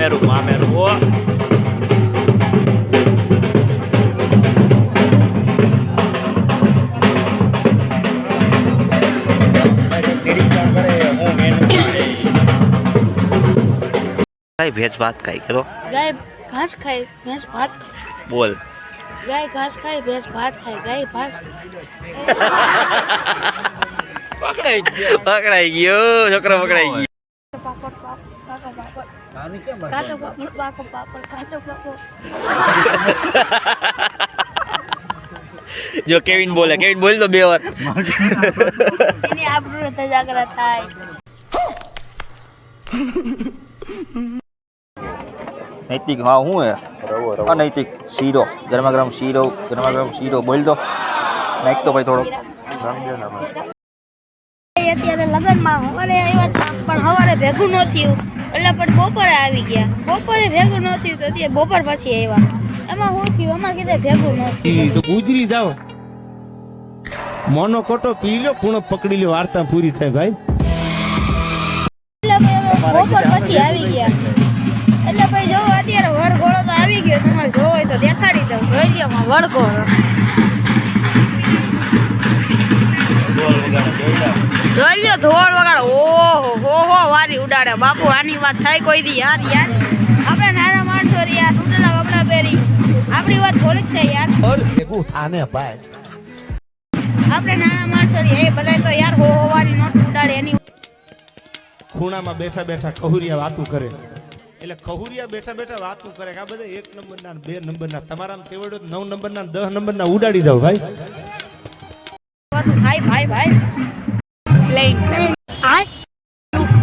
મામેરું મામેરું ઓ કઈ ભેજ ભાત ખાઈ કે તો? ગાય ઘાસ ખાય ભેંસ ભાત ખાય. બોલ. ગાય ઘાસ ખાય ભેંસ ભાત ખાય ગાય ભાસ પકડાઈ ગયો. છોકરો પકડાઈ ગયો. પાપડ પાપડ કાચો પાપડ. કાચો પાપડ પાકો પાપડ કાચો પાપડ. જો કેવિન બોલે કેવિન બોલ તો બે વાર. એની આબરૂ તજાગરા થાય. નૈતિક હા શું હે અનૈતિક શીરો ગરમા ગરમ શીરો ગરમા ગરમ શીરો. બોલ દો નાખ તો ભાઈ થોડો અત્યારે લગ્નમાં સવારે આવ્યા હતા પણ સવારે ભેગું ન થયું. એટલે પણ બપોરે આવી ગયા. બપોરે ભેગું ન થયું તો અત્યારે બપોર પછી આવ્યા. એમાં શું થયું? અમારે કીધે ભેગું ન થયું. તો ગુજરી જાવ. મોનો કોટો પી લો ખૂણો પકડી લ્યો વાર્તા પૂરી થાય ભાઈ. એટલે બપોર પછી આવી ગયા. એટલે ભાઈ જો અત્યારે વરઘોડો તો આવી ગયો. તમારે જોવો હોય તો દેખાડી દઉં. જોઈ લ્યો વરઘોડો. ધોળ વગાડ. ઓહો હો હો વારી ઉડાડે. બાપુ આની વાત થાય કોઈ દી. યાર યાર. આપણે નાના માણસો રે યાર તૂટેલા કપડા પહેરી. આપણી વાત થોડીક છે યાર. આપણે નાના માણસો રે એ બધા તો યાર હો હો વારી નોટ ઉડાડે. એની ખૂણામાં બેઠા બેઠા ખહુરિયા વાતું કરે. એટલે ખહુરિયા બેઠા બેઠા વાતું કરે કે આ બધા એક નંબરના બે નંબરના. તમારામાં તેવડો નવ નંબરના દસ નંબરના ઉડાડી જાવ ભાઈ. વાતું થાય ભાઈ ભાઈ.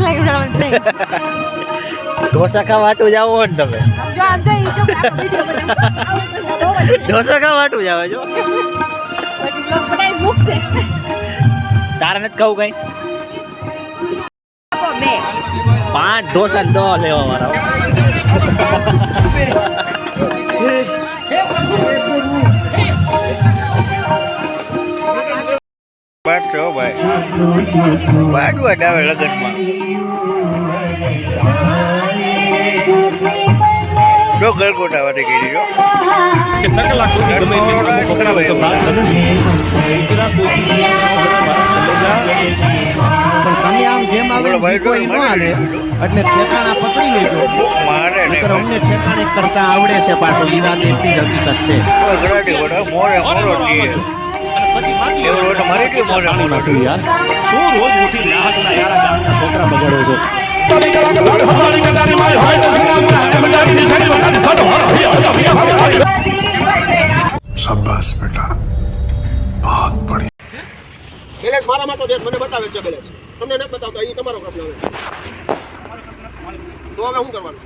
ઢોસા ખાવા વાટું જાવ ને તમે? ઢોસા ખાવા વાટુ જાવ છો તારે નથી ખાવું કઈ? પાંચ ઢોસા ને લેવા લેવા વાળા બાટશો ભાઈ. બાટવા આવે લગનમાં. જો ગલગોટા વાટી કરી જો. કે પણ તમે આમ જેમ આવે કોઈ ન હાલે. એટલે ઠેકાણા પકડી લેજો. નકર અમને ઠેકાણે કરતા આવડે છે પાછો. ઈ વાત એટલી જ હકીકત છે. એવો તમારે કે મોઢાનું નથી યાર શું રોજ ઉઠી નાહકના યારા ગામના છોકરા બગાડો છો તારી કલા કલા હમારી કલારી માય તો સલામ ના મજાની નિશાની બનાની સાડો હર હરિયા હરિયા હરિયા શાબાશ બેટા બહુત બઢિયા બેલેટ મારા માટે દેશ મને બતાવે છે બેલેટ તમને ન બતાવતો અહીં તમારો પ્રશ્ન આવે શું કરવાનું